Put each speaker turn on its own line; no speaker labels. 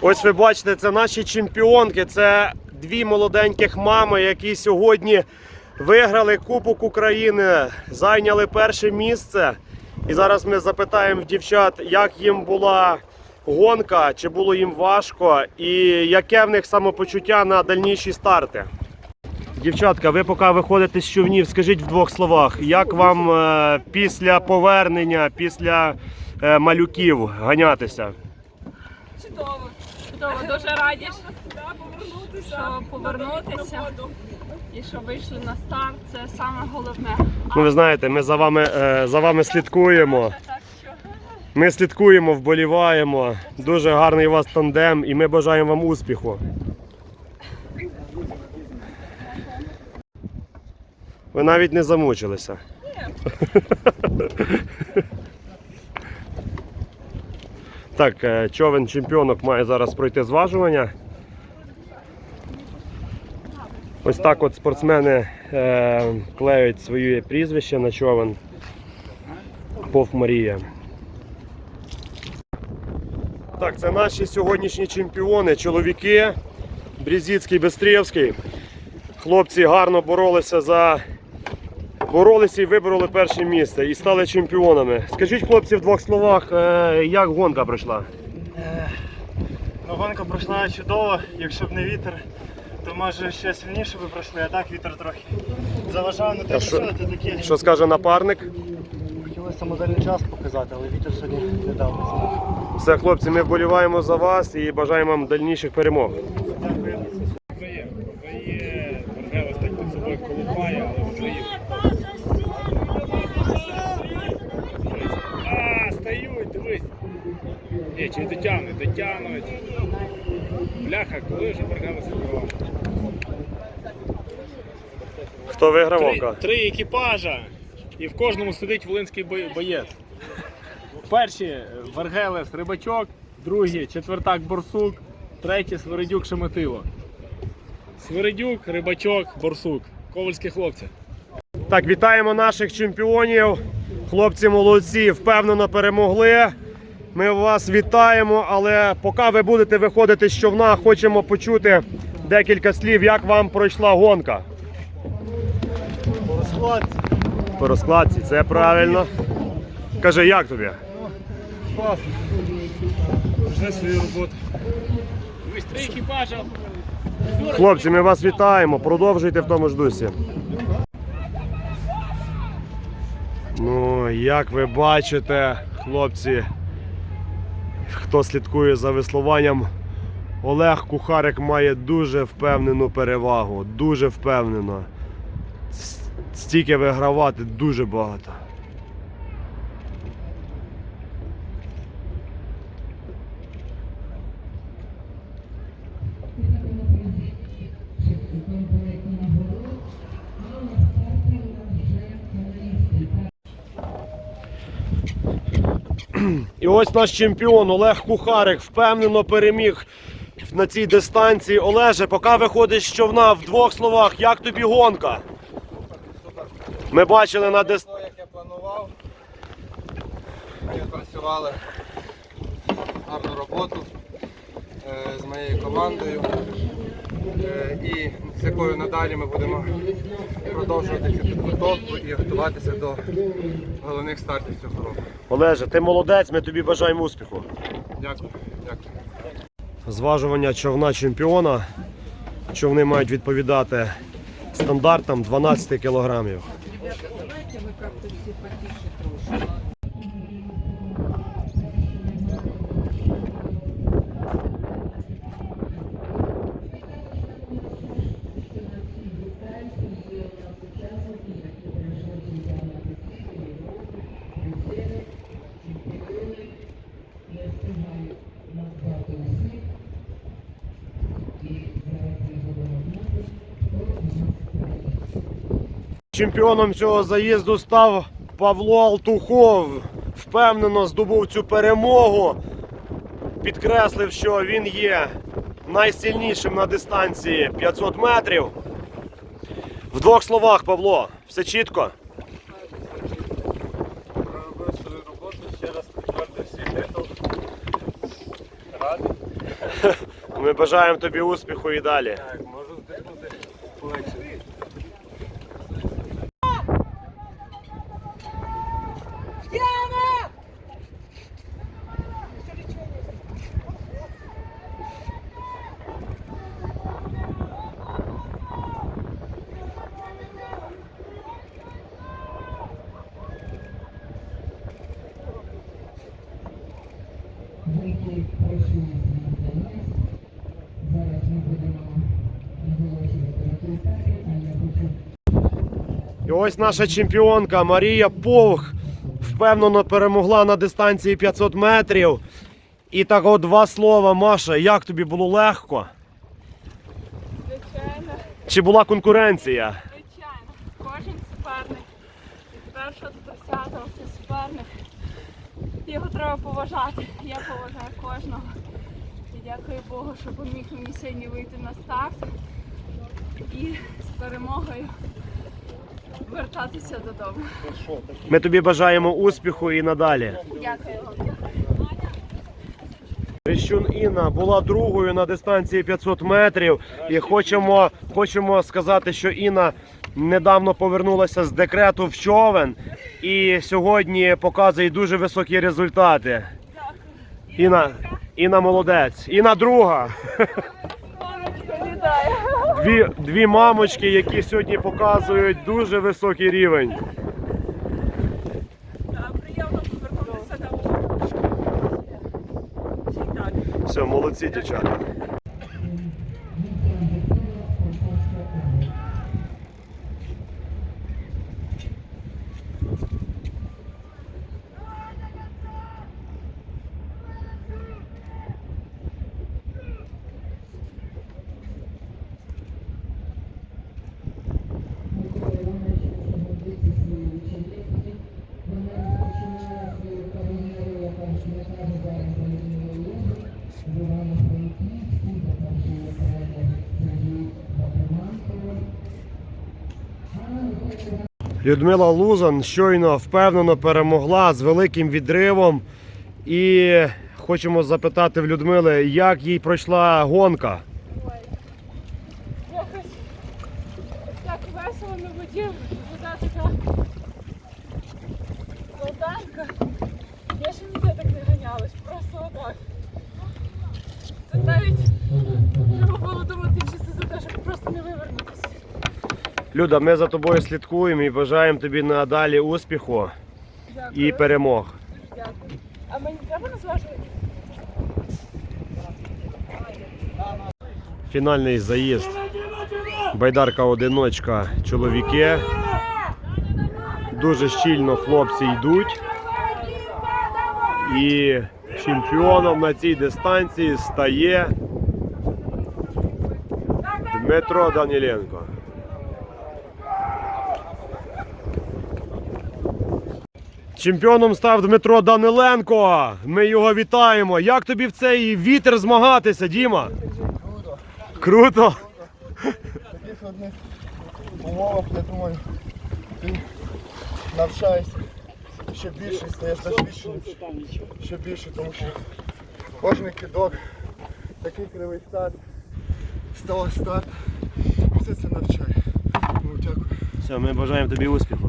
Ось ви бачите, це наші чемпіонки. Це дві молоденьких мами, які сьогодні виграли Кубок України, зайняли перше місце. І зараз ми запитаємо в дівчат, як їм була гонка, чи було їм важко, і яке в них самопочуття на дальніші старти. Дівчатка, ви поки виходите з човнів, скажіть в двох словах, як вам е, після повернення, після малюків ганятися?
Чудово, чудово, дуже раді, що повернутися і що вийшли на старт. Це саме головне.
Ну, ви знаєте, ми за вами, е, за вами слідкуємо. Ми слідкуємо, вболіваємо. Дуже гарний у вас тандем і ми бажаємо вам успіху. Ви навіть не замучилися. Так, е, човен чемпіонок має зараз пройти зважування. Ось так от спортсмени е, клеють своє прізвище на човен. Пов Марія. Так, це наші сьогоднішні чемпіони, чоловіки. Брізіцький, Бестрєвський. Хлопці гарно боролися за. Боролися і вибороли перше місце і стали чемпіонами. Скажіть, хлопці, в двох словах, е, як гонка пройшла?
Ну, гонка пройшла чудово, якщо б не вітер, то може ще сильніше би пройшли, а так вітер трохи заважав, ну те,
що
це таке.
Що скаже напарник?
Хотілося модельний час показати, але вітер сьогодні не дав.
Все, хлопці, ми вболіваємо за вас і бажаємо вам дальніших перемог.
Ні, чи дотягнуть, дотягнуть. Бляха, коли вже Вергелес вигравав?
Хто виграв
Три,
Вовка?
три екіпажа, і в кожному сидить волинський боєць. Перші Вергелес Рибачок, другі четвертак Борсук, третій Свиридюк Шеметило. Свиридюк, Рибачок, Борсук. Ковальські хлопці.
Так, вітаємо наших чемпіонів. Хлопці молодці, впевнено перемогли. Ми вас вітаємо, але поки ви будете виходити з човна, хочемо почути декілька слів, як вам пройшла гонка.
По розкладці.
По розкладці, це правильно. Каже, як тобі?
Класно. Вже свою роботу.
Хлопці, ми вас вітаємо. Продовжуйте в тому ж дусі. Ну, як ви бачите, хлопці, хто слідкує за веслуванням, Олег Кухарик має дуже впевнену перевагу. Дуже впевнено. Стільки вигравати дуже багато. І ось наш чемпіон Олег Кухарик впевнено переміг на цій дистанції. Олеже, поки виходиш з човна в двох словах, як тобі гонка? Ми бачили на дис...
Як я планував, ми відпрацювали гарну роботу е, з моєю командою. Е, І з якою надалі ми будемо продовжувати цю підготовку і готуватися до головних стартів цього року.
Олеже, ти молодець, ми тобі бажаємо успіху.
Дякую. Дякую.
Зважування човна чемпіона. Човни мають відповідати стандартам 12 кілограмів. Чемпіоном цього заїзду став Павло Алтухов. Впевнено здобув цю перемогу. Підкреслив, що він є найсильнішим на дистанції 500 метрів. В двох словах, Павло, все чітко.
Проробив свою роботу, ще раз підтвердив свій титул.
Ми бажаємо тобі успіху і далі.
Так, можу здихнути легше.
Вийти прошу на нас. Зараз ми будемо оголошувати результати, а я хочу
І ось наша чемпіонка Марія Повх впевнено перемогла на дистанції 500 метрів. І так от два слова, Маша, як тобі було легко?
Звичайно,
Чи була конкуренція?
звичайно. Кожен суперник від першого до десятого це суперник. Його треба поважати. Я поважаю кожного. І дякую Богу, що поміг мені сьогодні вийти на старт і з перемогою вертатися додому.
Ми тобі бажаємо успіху і надалі.
Дякую вам.
Рищун Інна була другою на дистанції 500 метрів. І хочемо, хочемо сказати, що Інна недавно повернулася з декрету в човен і сьогодні показує дуже високі результати. Інна, Інна молодець. Інна друга. Дві, дві мамочки, які сьогодні показують дуже високий рівень. Все, молодці, дівчата. Людмила Лузан щойно впевнено перемогла з великим відривом. І хочемо запитати в Людмили, як їй пройшла гонка.
Якось так весело на воді, вода. Я ще ніде так не ганялась, просто отак. Це навіть треба було думати чисто за те, щоб просто не вивернутися.
Люда, ми за тобою слідкуємо і бажаємо тобі надалі успіху
Дякую.
і перемог.
Дякую. А мені треба назважувати?
Фінальний заїзд. Байдарка одиночка, чоловіки. Дуже щільно хлопці йдуть. І чемпіоном на цій дистанції стає Дмитро Даніленко. Чемпіоном став Дмитро Даниленко. Ми його вітаємо. Як тобі в цей вітер змагатися, Діма? Круто.
В таких одних умовах, я думаю, ти навчаєшся ще більше, стаєш досвідченим, ще більше, тому що кожен кидок, такий кривий старт, стала старт, все це навчає. Тому дякую.
Все, ми бажаємо тобі успіху.